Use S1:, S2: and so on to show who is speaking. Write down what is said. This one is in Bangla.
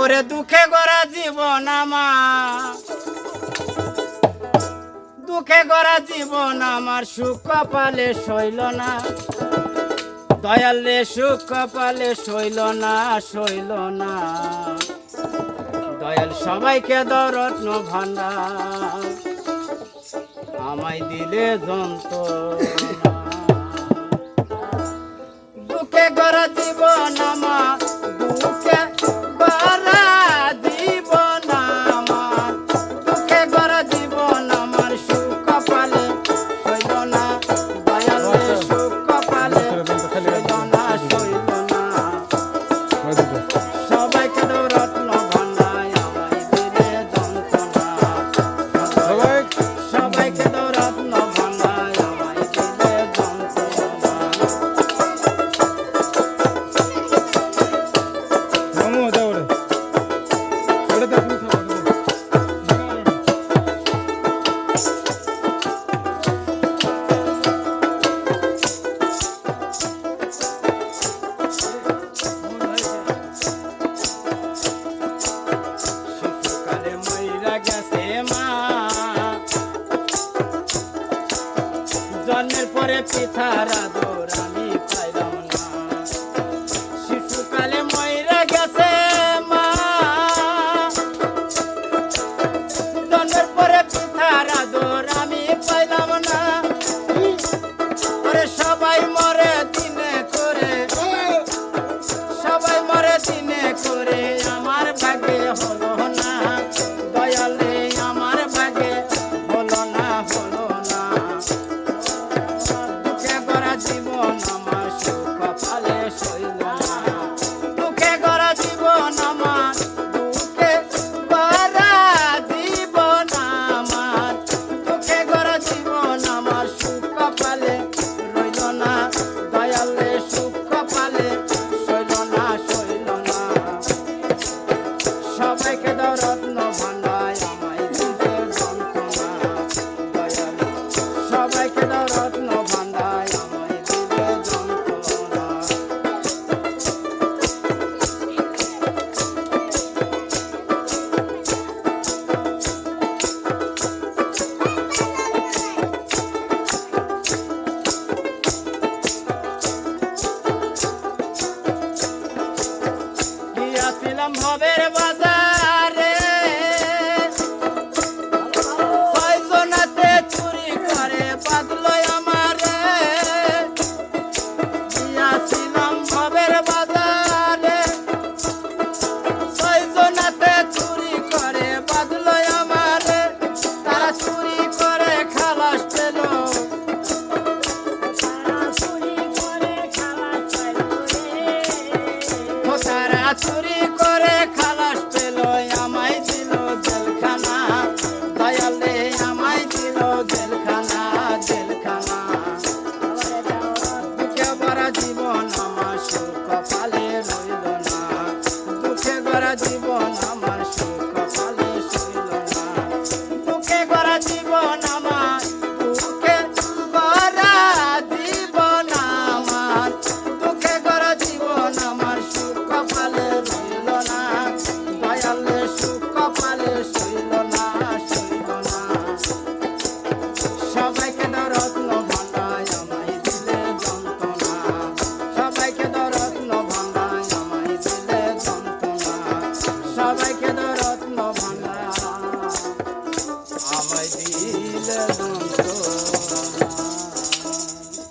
S1: ওরে দুঃখে গড়া জীবন আমার। দুঃখে গড়া জীবন আমার, সুখ কপালে শৈল না। দয়ালে সুখ কপালে শৈল না শৈল না। দয়াল সবাইকে দরত্ন ভান্ডার আমায় দিলে যন্ত্র জন্মের পরে পিঠার আদর আমি পাইলাম। সম্ভবের বাধা না চুরি করে খালাস পেল, আমায় দিল জেলখানা। দয়ালে আমায় দিল জেলখানা জেলখানা। দুঃখে ভরা জীবন আমার কপালে রইল না। দুঃখে ভরা জীবন